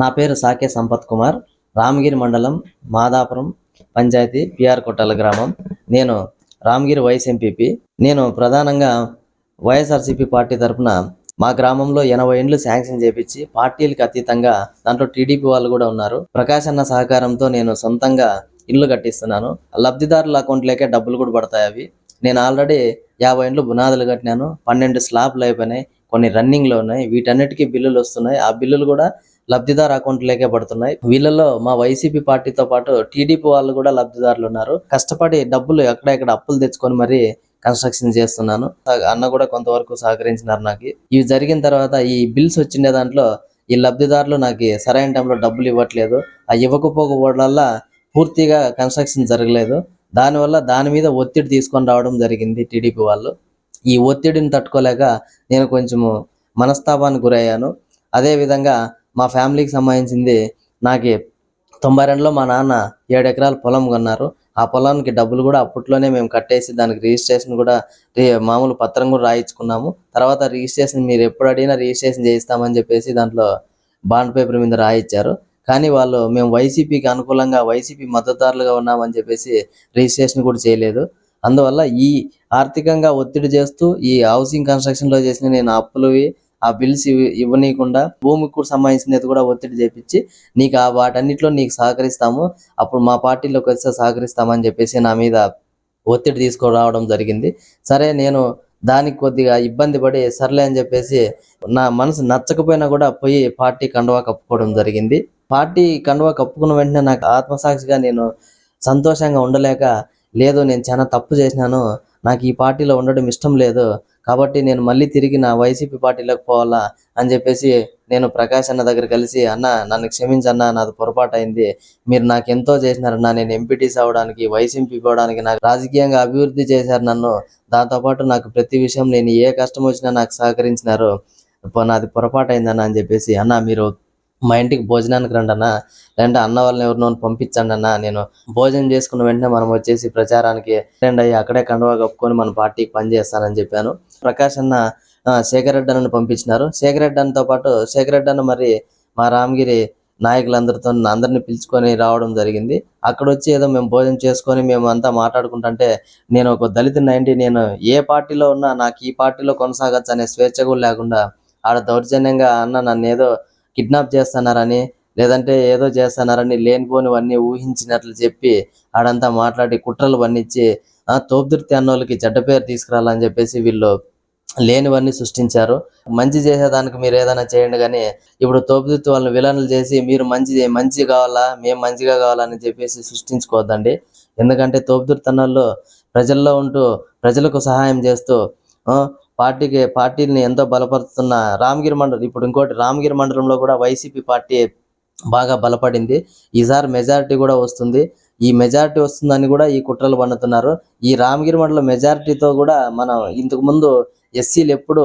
నా పేరు సాకే సంపత్ కుమార్. రామగిరి మండలం మాదాపురం పంచాయతీ పిఆర్ కొట్టాల గ్రామం. నేను రామగిరి వైస్ ఎంపీపీ నేను ప్రధానంగా వైఎస్ఆర్సీపీ పార్టీ తరఫున మా గ్రామంలో ఎనభై ఇండ్లు శాంక్షన్ చేపించి పార్టీలకు అతీతంగా దాంట్లో టీడీపీ వాళ్ళు కూడా ఉన్నారు. ప్రకాష్ అన్న సహకారంతో నేను సొంతంగా ఇల్లు కట్టిస్తున్నాను. లబ్ధిదారుల అకౌంట్లోకే డబ్బులు కూడా పడతాయి అవి. నేను ఆల్రెడీ యాభై ఇండ్లు బునాదులు కట్టినాను. పన్నెండు స్లాబ్లు అయిపోయినాయి. కొన్ని రన్నింగ్లో ఉన్నాయి. వీటన్నిటికీ బిల్లులు వస్తున్నాయి. ఆ బిల్లులు కూడా లబ్ధిదారు అకౌంట్లోకే పడుతున్నాయి. వీళ్ళలో మా వైసీపీ పార్టీతో పాటు టీడీపీ వాళ్ళు కూడా లబ్ధిదారులు ఉన్నారు. కష్టపడి డబ్బులు ఎక్కడెక్కడ అప్పులు తెచ్చుకొని మరి కన్స్ట్రక్షన్ చేస్తున్నాను. అన్న కూడా కొంతవరకు సహకరించినారు నాకు. ఇవి జరిగిన తర్వాత ఈ బిల్స్ వచ్చిండే దాంట్లో ఈ లబ్ధిదారులు నాకు సరైన టైంలో డబ్బులు ఇవ్వట్లేదు. ఆ ఇవ్వకపోకపోవడం వల్ల పూర్తిగా కన్స్ట్రక్షన్ జరగలేదు. దానివల్ల దాని మీద ఒత్తిడి తీసుకొని రావడం జరిగింది టీడీపీ వాళ్ళు. ఈ ఒత్తిడిని తట్టుకోలేక నేను కొంచెము మనస్తాపానికి గురయ్యాను. అదేవిధంగా మా ఫ్యామిలీకి సంబంధించింది నాకు తొంభై రెండులో మా నాన్న ఏడు ఎకరాల పొలం కొన్నారు. ఆ పొలానికి డబ్బులు కూడా అప్పట్లోనే మేము కట్టేసి దానికి రిజిస్ట్రేషన్ కూడా రి- మామూలు పత్రం కూడా రాయించుకున్నాము. తర్వాత రిజిస్ట్రేషన్ మీరు ఎప్పుడు అడిగినా రిజిస్ట్రేషన్ చేయిస్తామని చెప్పేసి దాంట్లో బాండ్ పేపర్ మీద రాయించారు కానీ వాళ్ళు మేము వైసీపీకి అనుకూలంగా వైసీపీ మద్దతుదారులుగా ఉన్నామని చెప్పేసి రిజిస్ట్రేషన్ కూడా చేయలేదు. అందువల్ల ఈ ఆర్థికంగా ఒత్తిడి చేస్తూ ఈ హౌసింగ్ కన్స్ట్రక్షన్లో చేసిన నేను అప్పులువి ఆ బిల్స్ ఇవ్వనీయకుండా భూమికి కూడా సంబంధించినది కూడా ఒత్తిడి చేపించి నీకు ఆ వాటన్నిటిలో నీకు సహకరిస్తాము అప్పుడు మా పార్టీలోకి వస్తే సహకరిస్తామని చెప్పేసి నా మీద ఒత్తిడి తీసుకురావడం జరిగింది. సరే నేను దానికి కొద్దిగా ఇబ్బంది పడి సర్లే అని చెప్పేసి నా మనసు నచ్చకపోయినా కూడా పోయి పార్టీ కండువా కప్పుకోవడం జరిగింది. పార్టీ కండువా కప్పుకున్న వెంటనే నాకు ఆత్మసాక్షిగా నేను సంతోషంగా ఉండలేక లేదు నేను చాలా తప్పు చేసినాను నాకు ఈ పార్టీలో ఉండడం ఇష్టం లేదు కాబట్టి నేను మళ్ళీ తిరిగి నా వైసీపీ పార్టీలోకి పోవాలా అని చెప్పేసి నేను ప్రకాష్ అన్న దగ్గర కలిసి అన్న నన్ను క్షమించన్న నాది పొరపాటు అయింది మీరు నాకు ఎంతో చేసినారన్న నేను ఎంపీటీస్ అవ్వడానికి వైసీపీ పోవడానికి నాకు రాజకీయంగా అభివృద్ధి చేశారు నన్ను. దాంతోపాటు నాకు ప్రతి విషయం నేను ఏ కష్టం వచ్చినా నాకు సహకరించినారు. నాది పొరపాటు అయిందన్న అని చెప్పేసి అన్న మీరు మా ఇంటికి భోజనానికి రండన్నా లేదంటే అన్న వాళ్ళని ఎవరినో పంపించండి అన్న. నేను భోజనం చేసుకున్న వెంటనే మనం వచ్చేసి ప్రచారానికి రెండు అయ్యి అక్కడే కండువా కప్పుకొని మన పార్టీకి పనిచేస్తానని చెప్పాను. ప్రకాష్ అన్న శేఖర్ రెడ్డి అన్నను పంపించినారు. శేఖర్ రెడ్డి అన్నతో పాటు శేఖర్ రెడ్డి అన్న మరి మా రామగిరి నాయకులందరితో అందరిని పిలుచుకొని రావడం జరిగింది. అక్కడ వచ్చి ఏదో మేము భోజనం చేసుకొని మేము అంతా మాట్లాడుకుంటుంటే నేను ఒక దళితుని అయింది నేను ఏ పార్టీలో ఉన్నా నాకు ఈ పార్టీలో కొనసాగచ్చు అనే స్వేచ్ఛ కూడా లేకుండా ఆడ దౌర్జన్యంగా అన్న నన్ను ఏదో కిడ్నాప్ చేస్తున్నారని లేదంటే ఏదో చేస్తున్నారని లేనిపోనివన్నీ ఊహించినట్లు చెప్పి ఆడంతా మాట్లాడి కుట్రలు వన్నిచ్చి తోపుదుర్తి అన్నోళ్ళకి చెడ్డ పేరు తీసుకురాలని చెప్పేసి వీళ్ళు లేనివన్నీ సృష్టించారు. మంచి చేసేదానికి మీరు ఏదైనా చేయండి కానీ ఇప్పుడు తోపుదుర్తి వాళ్ళని విలన్లు చేసి మీరు మంచి మంచి కావాలా మేము మంచిగా కావాలని చెప్పేసి సృష్టించుకోవద్దండి. ఎందుకంటే తోపుదుర్తి అన్నోళ్ళు ప్రజల్లో ఉంటూ ప్రజలకు సహాయం చేస్తూ పార్టీకి పార్టీని ఎంతో బలపరుస్తున్న రామగిరి మండలం ఇప్పుడు ఇంకోటి రామగిరి మండలంలో కూడా వైసీపీ పార్టీ బాగా బలపడింది. ఈసారి మెజారిటీ కూడా వస్తుంది. ఈ మెజారిటీ వస్తుందని కూడా ఈ కుట్రలు పన్నుతున్నారు ఈ రామగిరి మండలం మెజారిటీతో కూడా మనం ఇంతకు ముందు ఎస్సీలు ఎప్పుడు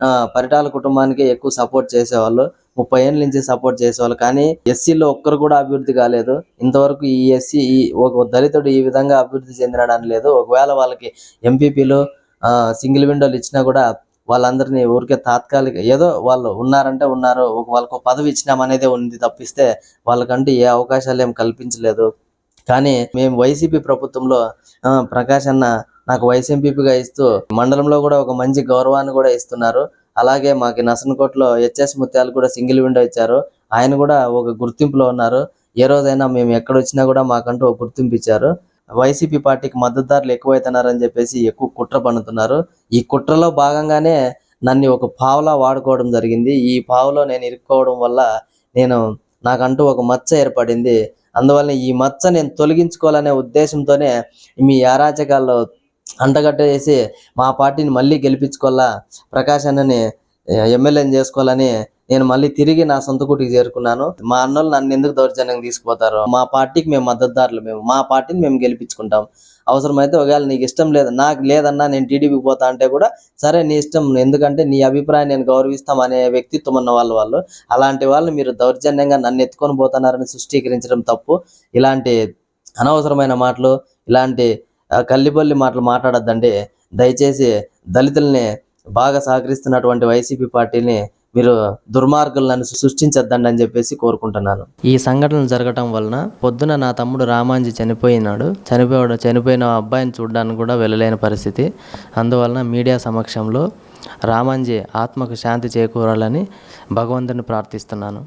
ఆ, పరిటాల కుటుంబానికి ఎక్కువ సపోర్ట్ చేసేవాళ్ళు. ముప్పై ఏళ్ళ నుంచి సపోర్ట్ చేసేవాళ్ళు. కానీ ఎస్సీలో ఒక్కరు కూడా అభివృద్ధి కాలేదు. ఇంతవరకు ఈ ఎస్సీ ఒక దళితుడు ఈ విధంగా అభివృద్ధి చెందినడానికి లేదు. ఒకవేళ వాళ్ళకి ఎంపీపీలు సింగిల్ విండోలు ఇచ్చినా కూడా వాళ్ళందరినీ ఊరికే తాత్కాలిక ఏదో వాళ్ళు ఉన్నారంటే ఉన్నారు ఒక వాళ్ళకు పదవి ఇచ్చినామనేదే ఉంది తప్పిస్తే వాళ్ళకంటూ ఏ అవకాశాలు ఏం కల్పించలేదు. కానీ మేము వైసీపీ ప్రభుత్వంలో ప్రకాష్ అన్న నాకు వైస్ ఎంపీపీగా ఇస్తూ మండలంలో కూడా ఒక మంచి గౌరవాన్ని కూడా ఇస్తున్నారు. అలాగే మాకు నసనకోటలో హెచ్ఎస్ ముత్యాలు కూడా సింగిల్ విండో ఇచ్చారు. ఆయన కూడా ఒక గుర్తింపులో ఉన్నారు. ఏ రోజైనా మేము ఎక్కడ వచ్చినా కూడా మాకంటూ ఒక గుర్తింపు ఇచ్చారు. వైసీపీ పార్టీకి మద్దతుదారులు ఎక్కువైతున్నారని చెప్పేసి ఎక్కువ కుట్ర పన్నుతున్నారు. ఈ కుట్రలో భాగంగానే నన్ను ఒక పావులా వాడుకోవడం జరిగింది. ఈ పావులో నేను ఇరుక్కోవడం వల్ల నేను నాకంటూ ఒక మచ్చ ఏర్పడింది. అందువల్ల ఈ మచ్చ నేను తొలగించుకోవాలనే ఉద్దేశంతోనే మీ అరాచకాల్లో అంటగట్టేసి మా పార్టీని మళ్ళీ గెలిపించుకోవాలా? ప్రకాశ్ అన్నని ఎమ్మెల్యేని చేసుకోవాలని నేను మళ్ళీ తిరిగి నా సొంత కూటికి చేరుకున్నాను. మా అన్నోళ్ళు నన్ను ఎందుకు దౌర్జన్యంగా తీసుకుపోతారు మా పార్టీకి మేము మద్దతుదారులు మేము మా పార్టీని మేము గెలిపించుకుంటాం. అవసరమైతే ఒకవేళ నీకు ఇష్టం లేదు నాకు లేదన్నా నేను టీడీపీకి పోతా అంటే కూడా సరే నీ ఇష్టం ఎందుకంటే నీ అభిప్రాయం నేను గౌరవిస్తాం అనే వ్యక్తిత్వం ఉన్న వాళ్ళు వాళ్ళు. అలాంటి వాళ్ళు మీరు దౌర్జన్యంగా నన్ను ఎత్తుకొని పోతున్నారని సృష్టీకరించడం తప్పు. ఇలాంటి అనవసరమైన మాటలు ఇలాంటి కల్లిపల్లి కల్లిబొల్లి మాటలు మాట్లాడద్దండి. దయచేసి దళితుల్ని బాగా సహకరిస్తున్నటువంటి వైసీపీ పార్టీని మీరు దుర్మార్గులను సృష్టించద్దండి అని చెప్పేసి కోరుకుంటున్నాను. ఈ సంఘటనలు జరగటం వలన పొద్దున నా తమ్ముడు రామాంజీ చనిపోయినాడు. చనిపోయాడు చనిపోయిన అబ్బాయిని చూడడానికి కూడా వెళ్ళలేని పరిస్థితి. అందువలన మీడియా సమక్షంలో రామాంజీ ఆత్మకు శాంతి చేకూరాలని భగవంతుని ప్రార్థిస్తున్నాను.